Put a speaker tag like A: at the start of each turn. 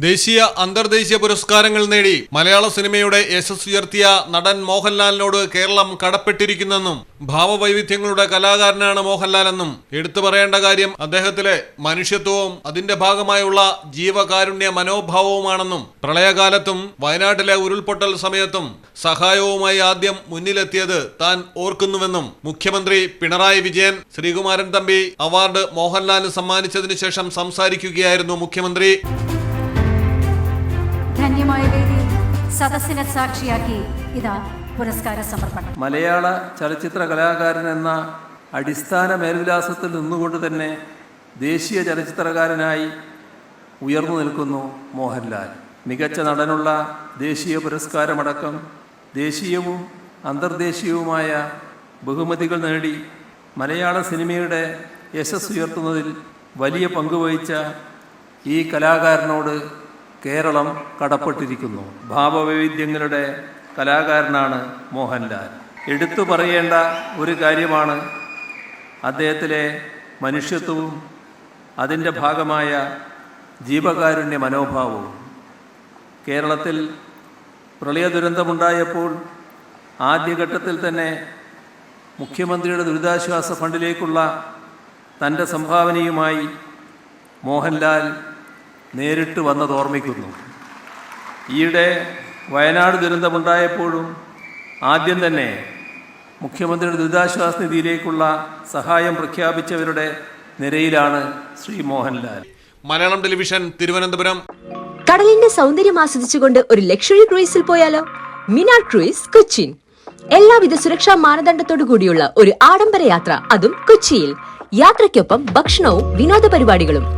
A: ദേശീയ അന്തർദേശീയ പുരസ്കാരങ്ങൾ നേടി മലയാള സിനിമയുടെ യശസ് ഉയർത്തിയ നടൻ മോഹൻലാലിനോട് കേരളം കടപ്പെട്ടിരിക്കുന്നെന്നും ഭാവവൈവിധ്യങ്ങളുടെ കലാകാരനാണ് മോഹൻലാലെന്നും എടുത്തു പറയേണ്ട കാര്യം അദ്ദേഹത്തിലെ മനുഷ്യത്വവും അതിന്റെ ഭാഗമായുള്ള ജീവകാരുണ്യ മനോഭാവവുമാണെന്നും പ്രളയകാലത്തും വയനാട്ടിലെ ഉരുൾപൊട്ടൽ സമയത്തും സഹായവുമായി ആദ്യം മുന്നിലെത്തിയത് താൻ ഓർക്കുന്നുവെന്നും മുഖ്യമന്ത്രി പിണറായി വിജയൻ ശ്രീകുമാരൻ തമ്പി അവാർഡ് മോഹൻലാലിന് സമ്മാനിച്ചതിനു ശേഷം സംസാരിക്കുകയായിരുന്നു മുഖ്യമന്ത്രി.
B: ധന്യമായ വേദി സദസ്സിനെ സാക്ഷിയാക്കി ഇതാ പുരസ്കാര സമർപ്പണം.
C: മലയാള ചലച്ചിത്ര കലാകാരൻ എന്ന അടിസ്ഥാന മേൽവിലാസത്തിൽ നിന്നുകൊണ്ട് തന്നെ ദേശീയ ചലച്ചിത്രകാരനായി ഉയർന്നു നിൽക്കുന്നു മോഹൻലാൽ. മികച്ച നടനുള്ള ദേശീയ പുരസ്കാരമടക്കം ദേശീയവും അന്തർദേശീയവുമായ ബഹുമതികൾ നേടി മലയാള സിനിമയുടെ യശസ് ഉയർത്തുന്നതിൽ വലിയ പങ്കുവഹിച്ച ഈ കലാകാരനോട് കേരളം കടപ്പെട്ടിരിക്കുന്നു. ഭാവവൈവിധ്യങ്ങളുടെ കലാകാരനാണ് മോഹൻലാൽ. എടുത്തു പറയേണ്ട ഒരു കാര്യമാണ് അദ്ദേഹത്തിലെ മനുഷ്യത്വവും അതിന്റെ ഭാഗമായ ജീവകാരുണ്യ മനോഭാവവും. കേരളത്തിൽ പ്രളയ ദുരന്തമുണ്ടായപ്പോൾ ആദ്യഘട്ടത്തിൽ തന്നെ മുഖ്യമന്ത്രിയുടെ ദുരിതാശ്വാസ ഫണ്ടിലേക്കുള്ള തന്റെ സംഭാവനയുമായി മോഹൻലാൽ നേരിട്ട് വന്നത് ഓർമ്മിക്കുന്നു. ഈയിടെ വയനാട് ദുരന്തമുണ്ടായപ്പോഴും ആദ്യം തന്നെ മുഖ്യമന്ത്രിയുടെ ദുരിതാശ്വാസ നിധിയിലേക്കുള്ള സഹായം പ്രഖ്യാപിച്ചവരുടെ നിരയിലാണ് ശ്രീ മോഹൻലാൽ.
A: മലയാളം ടെലിവിഷൻ തിരുവനന്തപുരം.
D: കടലിന്റെ സൗന്ദര്യം ആസ്വദിച്ചുകൊണ്ട് ഒരു ലക്ഷറി ക്രൂയിസിൽ പോയാലോ? മിനാർ ക്രൂയിസ് കൊച്ചിൻ. എല്ലാവിധ സുരക്ഷാ മാനദണ്ഡത്തോടു കൂടിയുള്ള ഒരു ആഡംബര യാത്ര അതും കൊച്ചിയിൽ. യാത്രയ്ക്കൊപ്പം ഭക്ഷണവും വിനോദ പരിപാടികളും.